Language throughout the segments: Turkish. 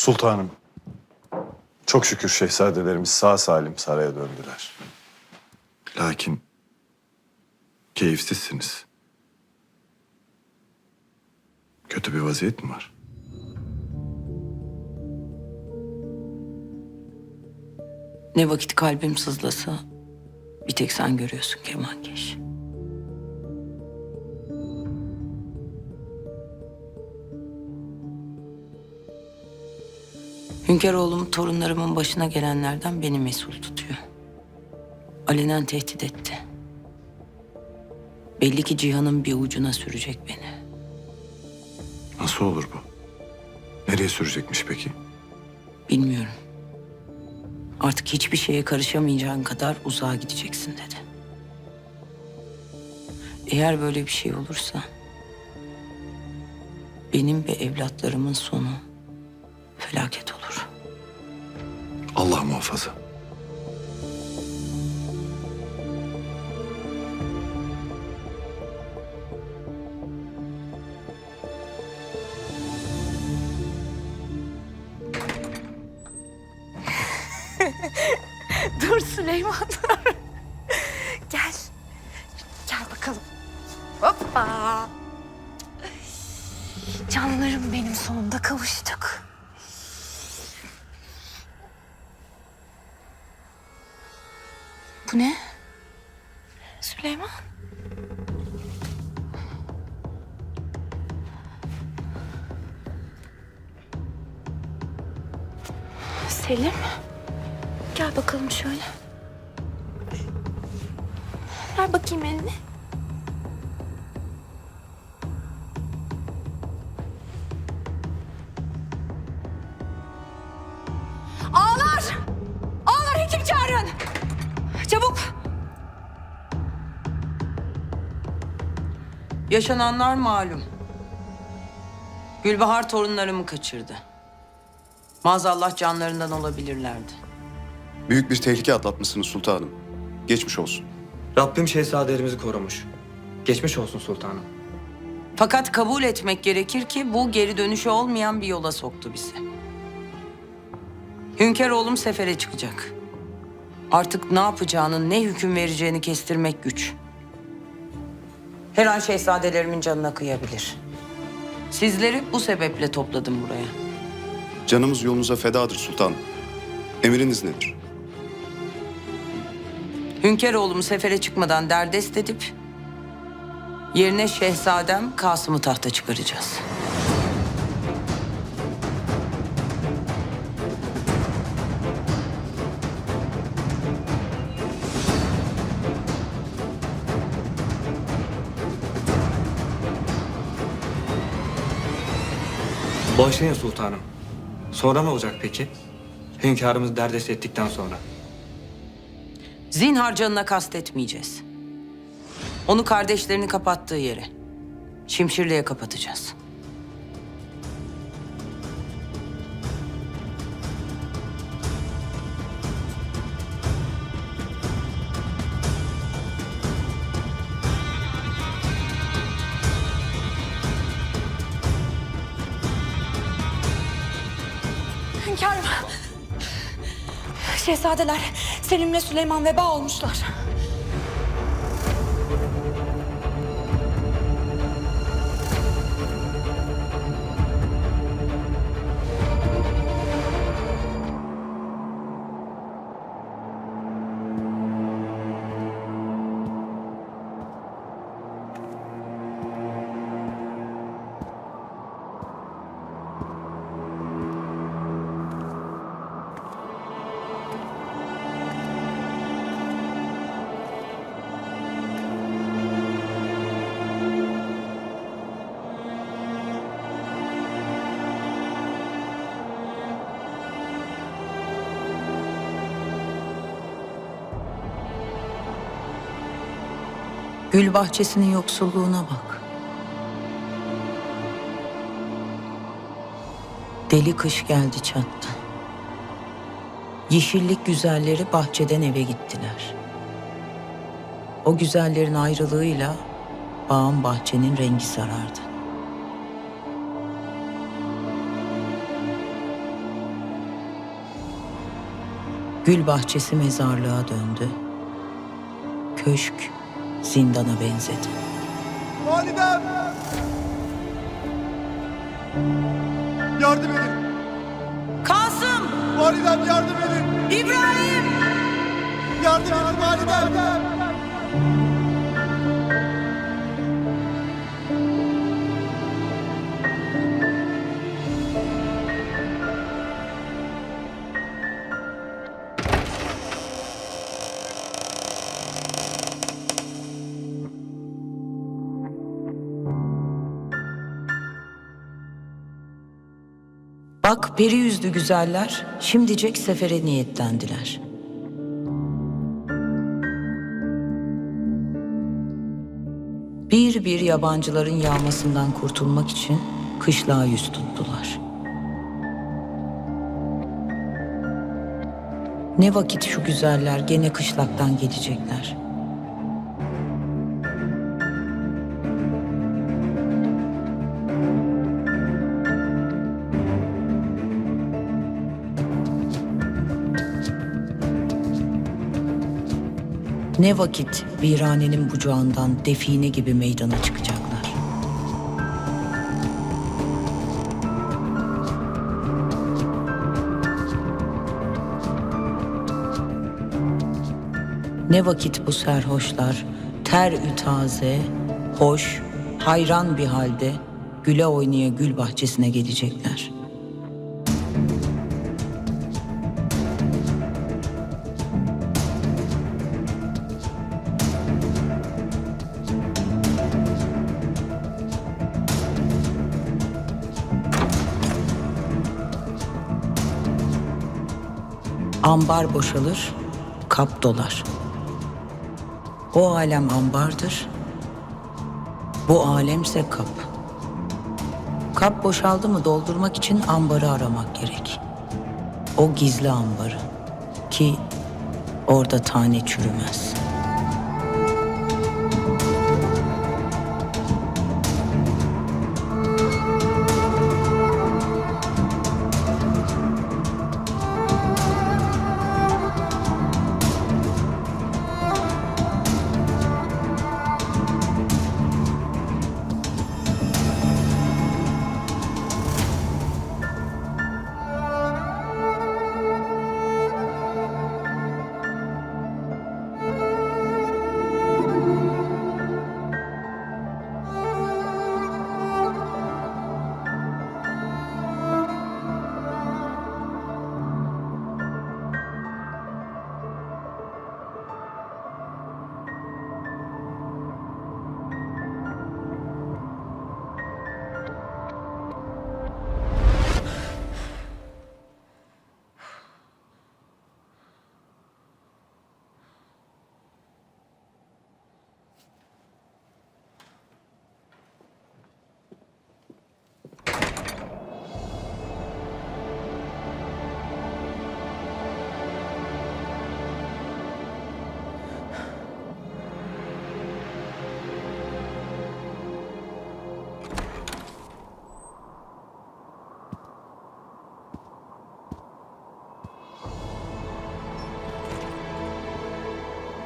Sultanım. Çok şükür şehzadelerimiz sağ salim saraya döndüler. Lakin keyifsizsiniz. Kötü bir vaziyet mi var? Ne vakit kalbim sızlasa bir tek sen görüyorsun Kemalkeş. Hünkâroğlum torunlarımın başına gelenlerden beni mesul tutuyor. Alenen tehdit etti. Belli ki cihanın bir ucuna sürecek beni. Nasıl olur bu? Nereye sürecekmiş peki? Bilmiyorum. Artık hiçbir şeye karışamayacağın kadar uzağa gideceksin dedi. Eğer böyle bir şey olursa benim ve evlatlarımın sonu felaket olur. Allah muhafaza. Dur Süleyman. Gel. Gel bakalım. Hoppa. Canlarım benim sonunda kavuştuk. Bu ne? Yaşananlar malum. Gülbahar torunlarımı kaçırdı. Maazallah canlarından olabilirlerdi. Büyük bir tehlike atlatmışsınız sultanım. Geçmiş olsun. Rabbim şehzadelerimizi korumuş. Geçmiş olsun sultanım. Fakat kabul etmek gerekir ki bu geri dönüşü olmayan bir yola soktu bizi. Hünkâroğlum sefere çıkacak. Artık ne yapacağını, ne hüküm vereceğini kestirmek güç. Her an şehzadelerimin canına kıyabilir. Sizleri bu sebeple topladım buraya. Canımız yolunuza fedadır sultanım. Emriniz nedir? Hünkâroğlumu sefere çıkmadan derdest edip... ...yerine şehzadem Kasım'ı tahta çıkaracağız. Bağışlayın sultanım. Sonra ne olacak peki? Hünkârımız derdest ettikten sonra. Zinhar canına kastetmeyeceğiz. Onu kardeşlerini kapattığı yere. Şimşirliğe kapatacağız. Hünkârım. Şehzadeler Selim'le Süleyman veba olmuşlar. Gül bahçesinin yoksulluğuna bak. Deli kış geldi çattı. Yeşillik güzelleri bahçeden eve gittiler. O güzellerin ayrılığıyla bağın bahçenin rengi sarardı. Gül bahçesi mezarlığa döndü. Köşk zindana benzedi. Validem! Yardım edin! Kasım! Validem yardım edin! İbrahim! Yardım edin validem! Peri yüzlü güzeller şimdicek sefere niyetlendiler. Bir bir yabancıların yağmasından kurtulmak için kışlağa yüz tuttular. Ne vakit şu güzeller gene kışlaktan gelecekler. Ne vakit viranenin bucağından define gibi meydana çıkacaklar. Ne vakit bu serhoşlar ter ütaze, hoş, hayran bir halde güle oynaya gül bahçesine gelecekler. Ambar boşalır, kap dolar. O alem ambardır, bu alemse kap. Kap boşaldı mı doldurmak için ambarı aramak gerek. O gizli ambarı ki orada tane çürümez.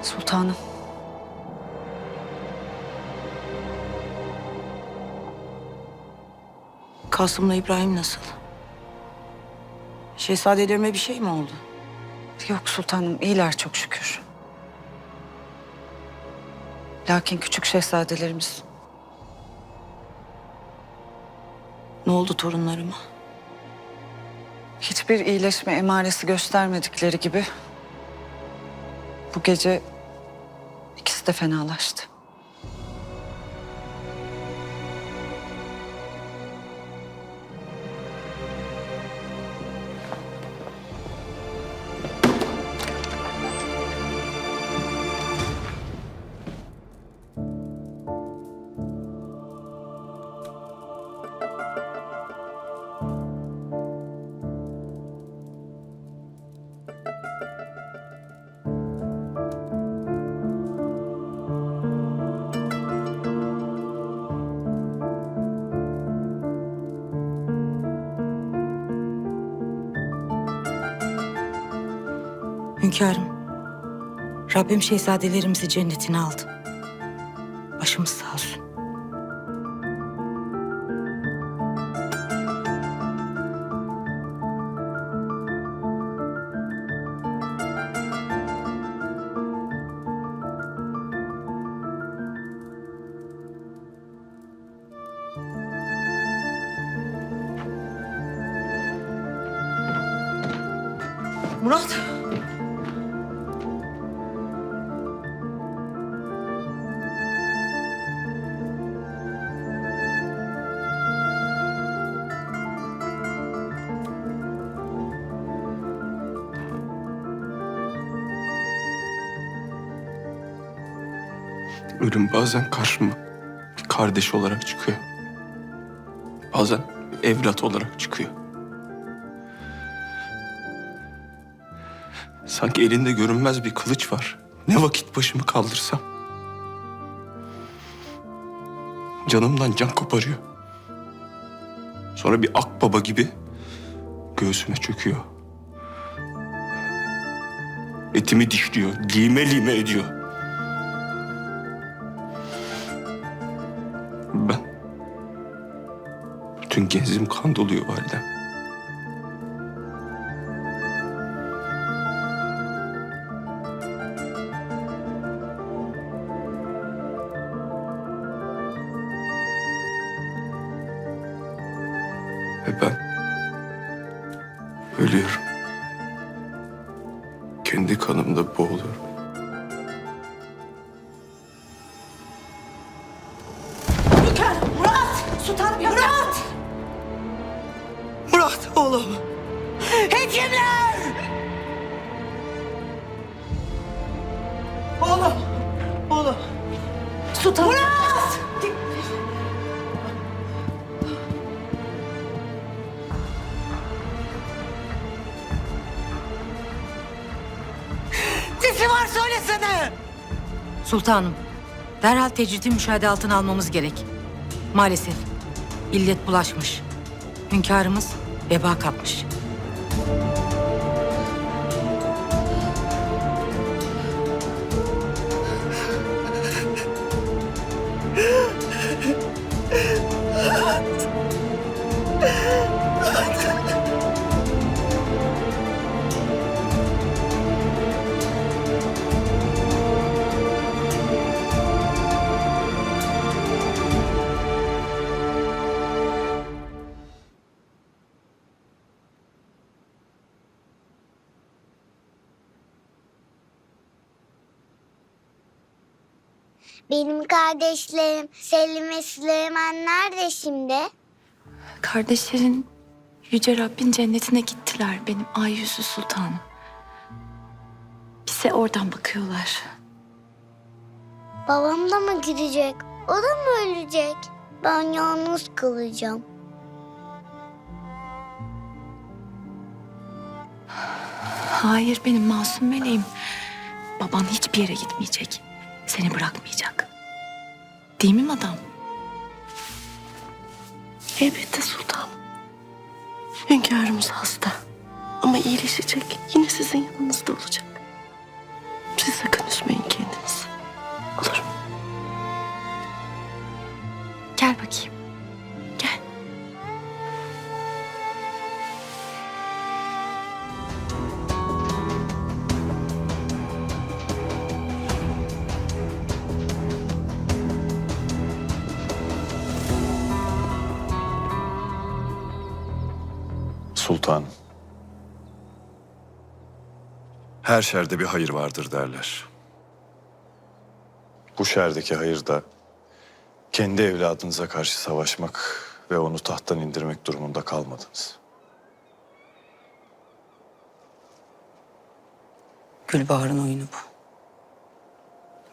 Sultanım. Kasım'la İbrahim nasıl? Şehzadelerime bir şey mi oldu? Yok sultanım iyiler çok şükür. Lakin küçük şehzadelerimiz Ne oldu torunlarıma? hiçbir iyileşme emaresi göstermedikleri gibi bu gece ikisi de fenalaştı. Hünkârım, Rabbim şehzadelerimizi cennetine aldı. Başımız sağ olsun. Murat. Ölüm bazen karşıma bir kardeş olarak çıkıyor. Bazen evlat olarak çıkıyor. Sanki elinde görünmez bir kılıç var. Ne vakit başımı kaldırsam. Canımdan can koparıyor. Sonra bir akbaba gibi göğsüme çöküyor. Etimi dişliyor, lime lime ediyor. Bütün genzim kan doluyor validem. Ve ben... Ölüyorum. Kendi kanımda boğuluyorum. Murat oğlum. Hekimler! Oğlum. Oğlum. Sultan. Murat! Nesi var söylesene. Sultanım, derhal tecridi müşahede altına almamız gerek. Maalesef illet bulaşmış. Hünkârımız veba kapmış. kardeşlerim Selim ve Süleyman nerede şimdi? Kardeşlerin Yüce Rabbin cennetine gittiler benim ay yüzü sultanım. Bize oradan bakıyorlar. Babam da mı gidecek? O da mı ölecek? Ben yalnız kalacağım. Hayır benim masum meleğim. Baban hiçbir yere gitmeyecek. Seni bırakmayacak. Değil mi madam? Elbette sultanım. Hünkârımız hasta. Ama iyileşecek. Yine sizin yanınızda olacak. Sultanım. Her şerde bir hayır vardır derler. Bu şerdeki hayır da kendi evladınıza karşı savaşmak ve onu tahttan indirmek durumunda kalmadınız. Gülbahar'ın oyunu bu.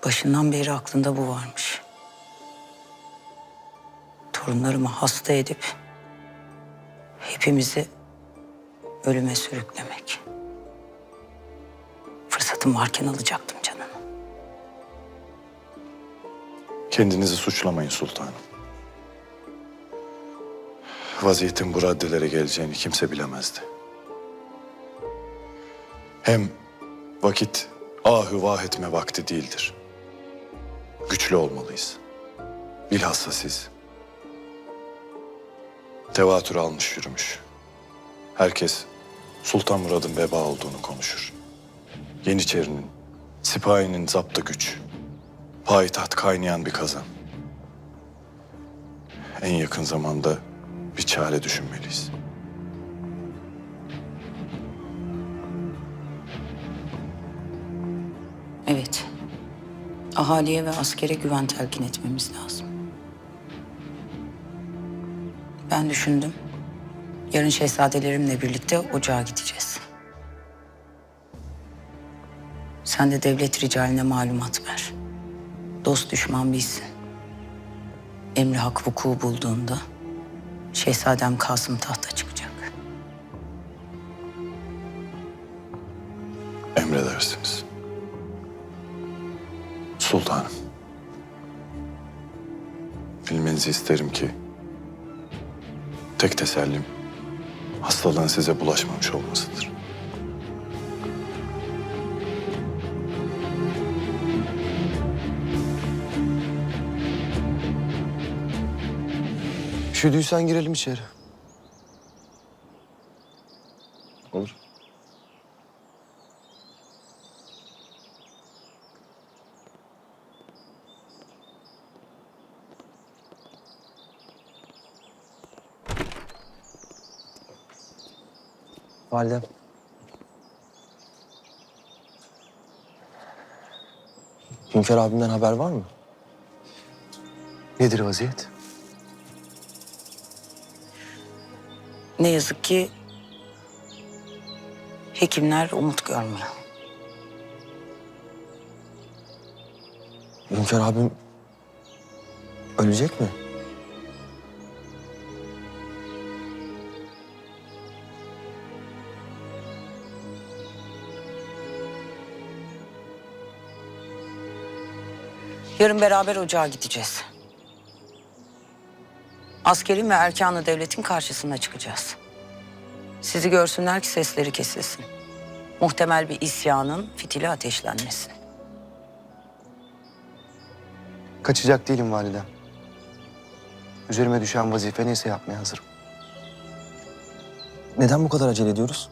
Başından beri aklında bu varmış. Torunlarımı hasta edip hepimizi ölüme sürüklemek. Fırsatım varken alacaktım canını. Kendinizi suçlamayın sultanım. Vaziyetin bu raddelere geleceğini kimse bilemezdi. Hem Vakit ahü vah etme vakti değildir. Güçlü olmalıyız. Bilhassa siz. Tevatür almış yürümüş. Herkes Sultan Murad'ın veba olduğunu konuşur. Yeniçerinin, sipahinin zaptı güç. Payitaht kaynayan bir kazan. En yakın zamanda bir çare düşünmeliyiz. Evet. Ahaliye ve askere güven telkin etmemiz lazım. Ben düşündüm. Yarın şehzadelerimle birlikte ocağa gideceğiz. Sen de devlet ricaline malumat ver. Dost düşman bilsin. Emri hak vuku bulduğunda Şehzadem Kasım tahta çıkacak. Emredersiniz. Sultanım. Bilmenizi isterim ki tek tesellim hastalığın size bulaşmamış olmasıdır. Üşüdüysen girelim içeri. Olur. Validem. Hünkar abimden haber var mı? Nedir vaziyet? Ne yazık ki hekimler umut görmüyor. Hünkar abim ölecek mi? Yarın beraber ocağa gideceğiz. Askerin ve erkanı devletin karşısına çıkacağız. Sizi görsünler ki sesleri kesilsin. Muhtemel bir isyanın fitili ateşlenmesin. Kaçacak değilim validem. Üzerime düşen vazife neyse yapmaya hazırım. Neden bu kadar acele ediyoruz?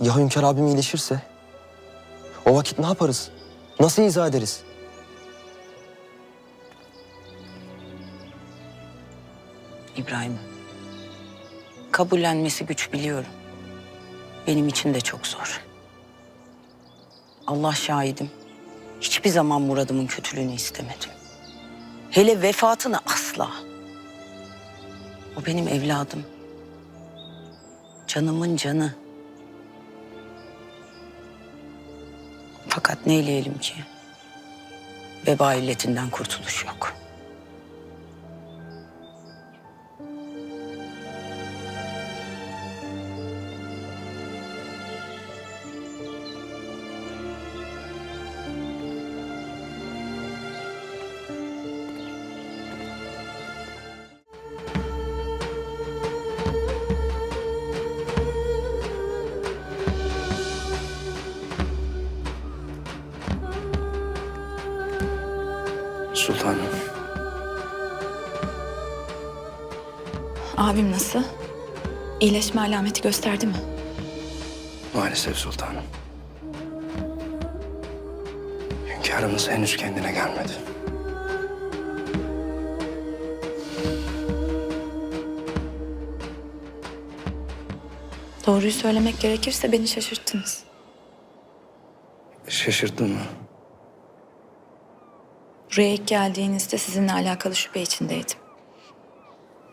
Ya Hünkar abim iyileşirse? O vakit ne yaparız? Nasıl izah ederiz? İbrahim. Kabullenmesi güç biliyorum. Benim için de çok zor. Allah şahidim. Hiçbir zaman muradımın kötülüğünü istemedim. Hele vefatını asla. O benim evladım. Canımın canı. Fakat neyleyelim ki? Veba illetinden kurtuluş yok. Sultanım. Abim nasıl? İyileşme alameti gösterdi mi? Maalesef sultanım. Hünkârımız henüz kendine gelmedi. Doğruyu söylemek gerekirse beni şaşırttınız. Şaşırttın mı? Buraya ilk geldiğinizde sizinle alakalı şüphe içindeydim.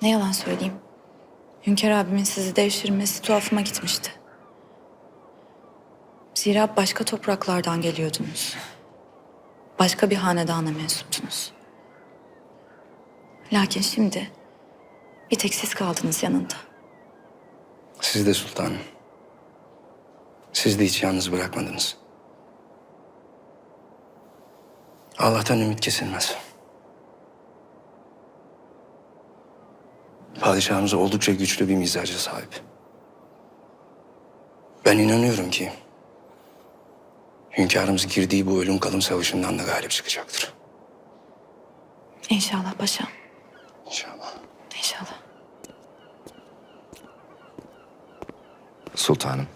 Ne yalan söyleyeyim. Hünkar abimin sizi devşirmesi tuhafıma gitmişti. Zira başka topraklardan geliyordunuz. Başka bir hanedana mensuptunuz. Lakin şimdi bir tek siz kaldınız yanında. Siz de sultanım. Siz de hiç yalnız bırakmadınız. Allah'tan ümit kesilmez. Padişahımız oldukça güçlü bir mizaca sahip. Ben inanıyorum ki Hünkârımız girdiği bu ölüm kalım savaşından da galip çıkacaktır. İnşallah paşam. İnşallah. İnşallah. Sultanım.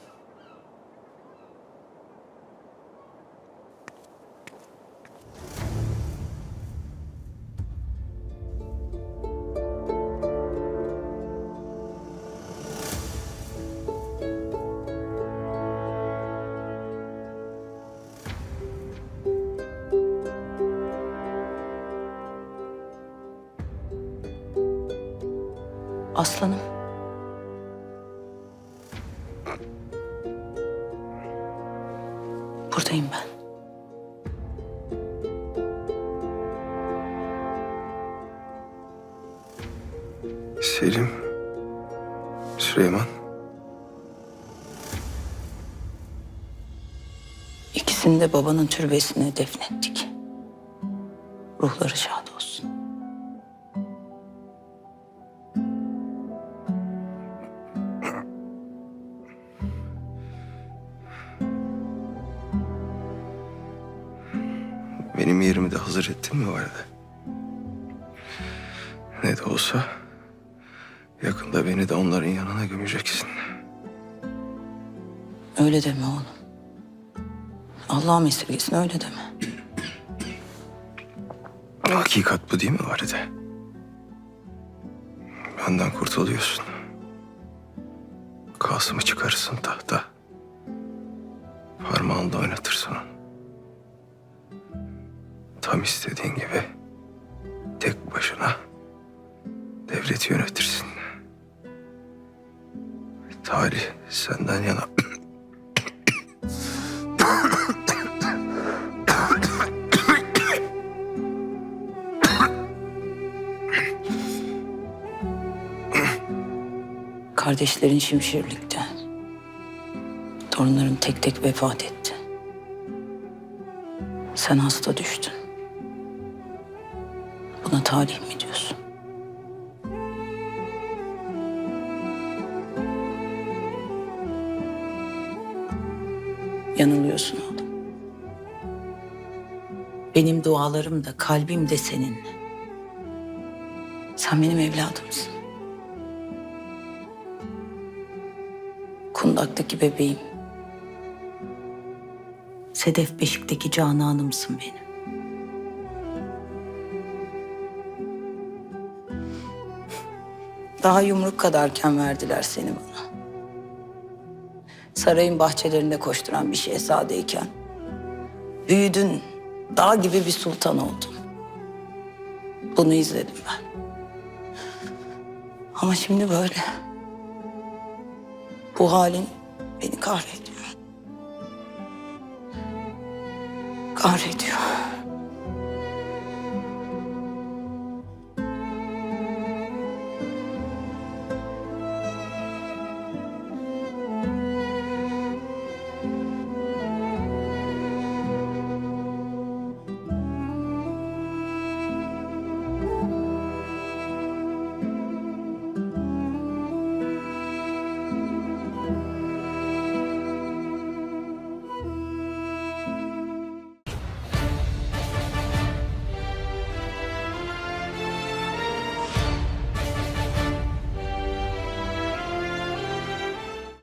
Aslanım. Buradayım ben. Selim. Süleyman. İkisini de babanın türbesine defnettik. Ruhları şad olsun. Hazır ettin mi vardı? Ne de olsa yakında beni de onların yanına gömeceksin. Öyle deme oğlum. Allah'ım esirgesin öyle deme. Hakikat bu değil mi Valide? Benden kurtuluyorsun. Kasım'ı çıkarırsın tahta. Parmağında oynatırsın onu. Tam istediğin gibi tek başına devleti yönetirsin. Talih senden yana Kardeşlerin Şimşirlik'te. Torunların tek tek vefat etti. Sen hasta düştün. Buna talih mi diyorsun? Yanılıyorsun oğlum. Benim dualarım da kalbim de seninle. Sen benim evladımsın. Kundaktaki bebeğim. Sedef Beşik'teki cananımsın benim. Daha yumruk kadarken verdiler seni bana. Sarayın bahçelerinde koşturan bir şehzadeyken büyüdün, dağ gibi bir sultan oldun. Bunu izledim ben. Ama şimdi böyle. Bu halin beni kahrediyor. Kahrediyor.